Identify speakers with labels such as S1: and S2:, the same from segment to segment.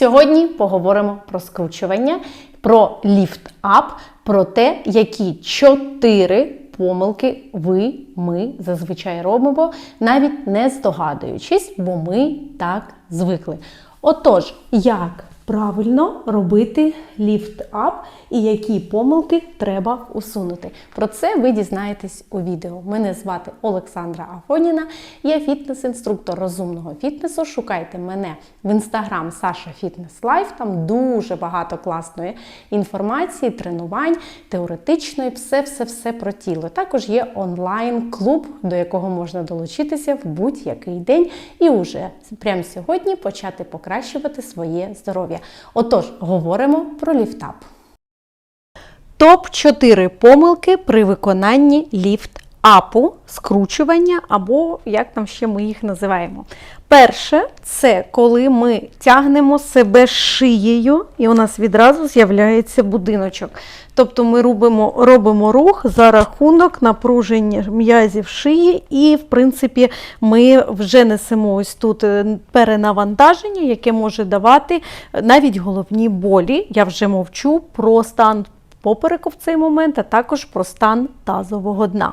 S1: Сьогодні поговоримо про скручування, про ліфт-ап, про те, які чотири помилки ви, ми зазвичай робимо, навіть не здогадуючись, бо ми так звикли. Отож, як правильно робити ліфт-ап і які помилки треба усунути? Про це ви дізнаєтесь у відео. Мене звати Олександра Афоніна, я фітнес-інструктор розумного фітнесу. Шукайте мене в інстаграм Саша Фітнес Лайф. Там дуже багато класної інформації, тренувань, теоретичної, все-все-все про тіло. Також є онлайн-клуб, до якого можна долучитися в будь-який день і уже прямо сьогодні почати покращувати своє здоров'я. Отож, говоримо про ліфтап. Топ-4 помилки при виконанні ліфт-апу, скручування або як там ще ми їх називаємо. Перше, це коли ми тягнемо себе шиєю, і у нас відразу з'являється будиночок. Тобто ми робимо, робимо рух за рахунок напруження м'язів шиї, і, в принципі, ми вже несемо ось тут е, перенавантаження, яке може давати навіть головні болі. Я вже мовчу про стан попереку в цей момент, а також про стан тазового дна.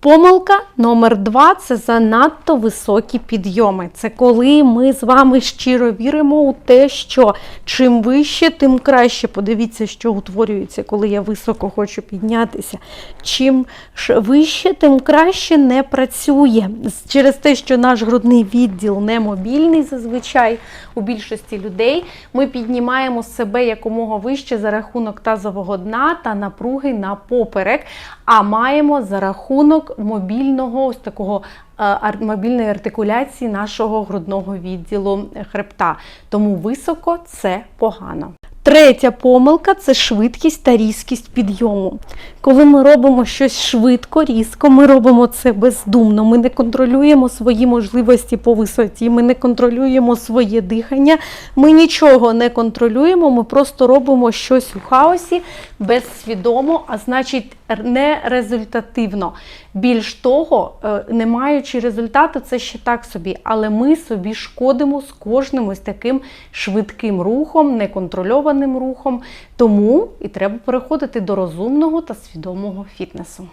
S1: Помилка номер два це занадто високі підйоми. Це коли ми з вами щиро віримо у те, що чим вище, тим краще. Подивіться, що утворюється, коли я високо хочу піднятися. Чим вище, тим краще не працює. Через те, що наш грудний відділ не мобільний зазвичай у більшості людей, ми піднімаємо себе якомога вище за рахунок тазового дна та напруги на поперек, а маємо за рахунок мобільного ось такого е, мобільної артикуляції нашого грудного відділу е, хребта. Тому високо це погано. Третя помилка це швидкість та різкість підйому. Коли ми робимо щось швидко, різко, ми робимо це бездумно. Ми не контролюємо свої можливості по висоті, ми не контролюємо своє дихання, ми нічого не контролюємо, ми просто робимо щось у хаосі безсвідомо, а значить не результативно. Більш того, е, не маючи результату, це ще так собі, але ми собі шкодимо з кожним ось таким швидким рухом, неконтрольованим рухом. Тому і треба переходити до розумного та свідомого фітнесу.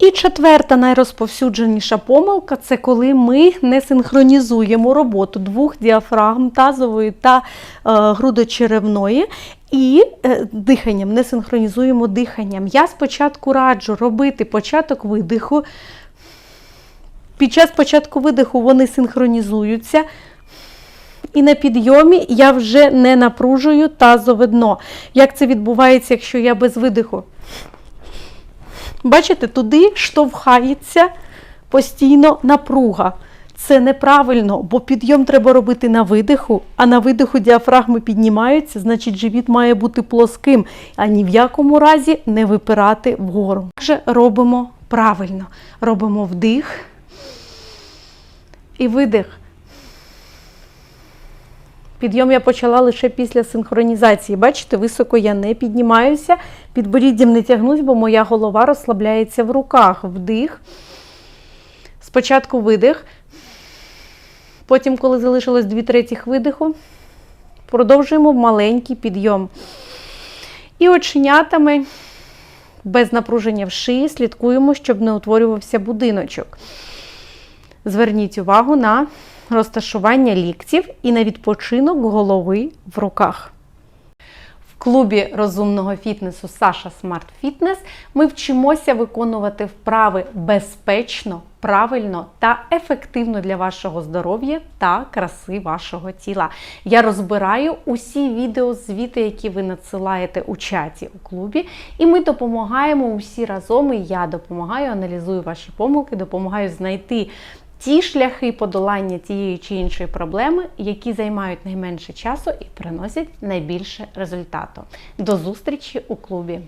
S1: І четверта найрозповсюдженіша помилка це коли ми не синхронізуємо роботу двох діафрагм тазової та е, грудочеревної. І е, диханням не синхронізуємо диханням. Я спочатку раджу робити початок видиху. Під час початку видиху вони синхронізуються. І на підйомі я вже не напружую тазове дно. Як це відбувається, якщо я без видиху? Бачите, туди штовхається постійно напруга. Це неправильно, бо підйом треба робити на видиху, а на видиху діафрагми піднімаються, значить живіт має бути плоским, а ні в якому разі не випирати вгору. Отже, робимо правильно. Робимо вдих і видих. Підйом я почала лише після синхронізації. Бачите, високо я не піднімаюся, підборіддям не тягнусь, бо моя голова розслабляється в руках. Вдих. Спочатку видих. Потім, коли залишилось 2 третіх видиху, продовжуємо маленький підйом. І оченятами без напруження в шиї слідкуємо, щоб не утворювався будиночок. Зверніть увагу на розташування ліктів і на відпочинок голови в руках. В клубі розумного фітнесу Саша Смарт Фітнес ми вчимося виконувати вправи безпечно, правильно та ефективно для вашого здоров'я та краси вашого тіла. Я розбираю усі відеозвіти, які ви надсилаєте у чаті у клубі, і ми допомагаємо усі разом. І я допомагаю, аналізую ваші помилки, допомагаю знайти ті шляхи подолання тієї чи іншої проблеми, які займають найменше часу і приносять найбільше результату. До зустрічі у клубі!